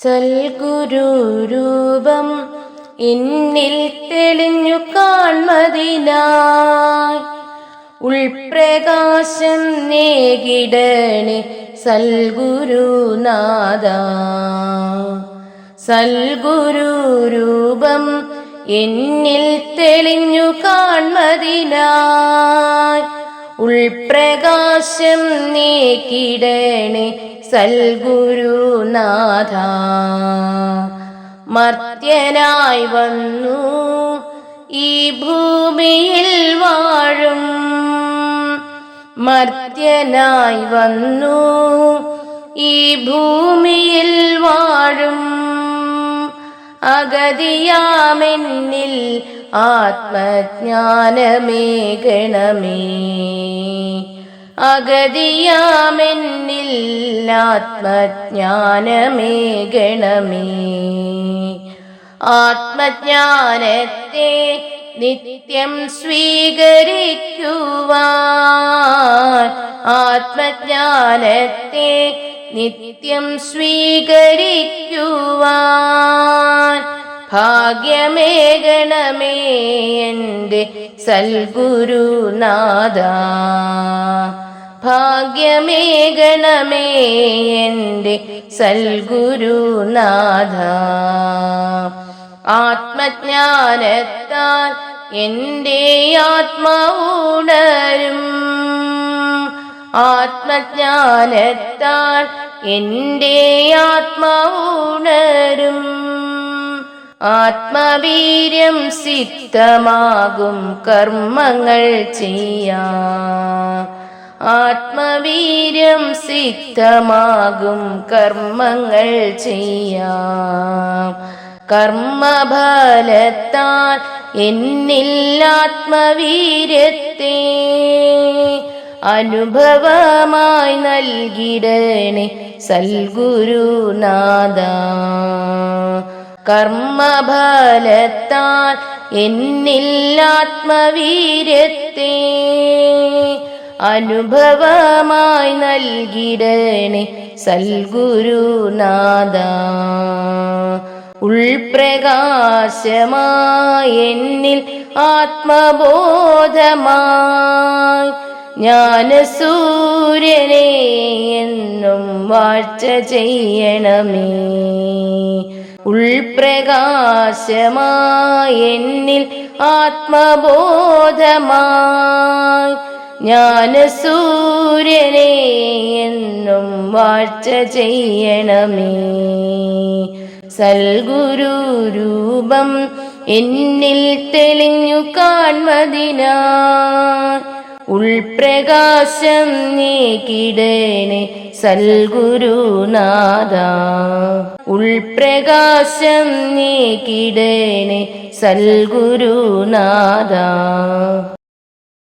സൽഗുരുരൂപം എന്നിൽ തെളിഞ്ഞു കാൺമതിനായി. ഉൾപ്രകാശം നേകിടണേ സൽഗുരുനാഥ സൽഗുരുരൂപം എന്നിൽ തെളിഞ്ഞു കാൺമതിനായി. ഉൾപ്രകാശം നീക്കിടണേ സൽഗുരുനാഥ. മർത്യനായി വന്നു ഈ ഭൂമിയിൽ വാഴും. മർത്യനായി വന്നു ഈ ഭൂമിയിൽ വാഴും. അഗതിയാമെന്നിൽ ആത്മജ്ഞാനമേ ഗണമേ അഗതിയാമെന്നിൽ ആത്മജ്ഞാനമേ ഗണമേ ആത്മജ്ഞാനത്തെ നിത്യം സ്വീകരിക്കുവാൻ. ആത്മജ്ഞാനത്തെ നിത്യം സ്വീകരിക്കുവാൻ. ഭാഗ്യമേ ഗണമേ എന്റെ സൽഗുരുനാഥ. ഭാഗ്യമേ ഗണമേ എന്റെ സൽഗുരുനാഥ. ആത്മജ്ഞാനത്താൽ എന്റെ ആത്മാവുണരും ആത്മജ്ഞാനത്താൽ എന്റെ ആത്മാവുണരും ആത്മവീര്യം സിദ്ധമാകും കർമ്മങ്ങൾ ചെയ്യാ. ആത്മവീര്യം സിദ്ധമാകും കർമ്മങ്ങൾ ചെയ്യാ. കർമ്മഫലത്താൽ എന്നിൽ ആത്മവീര്യത്തെ അനുഭവമായി നൽകിടണേ സൽഗുരുനാഥ. കർമ്മഫലത്താൽ എന്നില്ലാത്മവീര്യത്തെ അനുഭവമായി നൽകിടണേ സൽഗുരുനാഥ. ഉൾപ്രകാശമായി എന്നിൽ ആത്മബോധമായി ജ്ഞാനസൂര്യനെ എന്നും വാഴ്ച ചെയ്യണമേ. ഉൾപ്രകാശമായി ആത്മബോധമായി ആത്മബോധമായി ജ്ഞാനസൂര്യനെ എന്നും വാഴ്ച ചെയ്യണമേ. സൽഗുരു രൂപം എന്നിൽ തെളിഞ്ഞു കാൺമതിനാ ഉൾപ്രകാശം നീ കിടേനെ സൽഗുരുനാഥ. ഉൾപ്രകാശം നീക്കിടണേ സൽഗുരുനാഥ.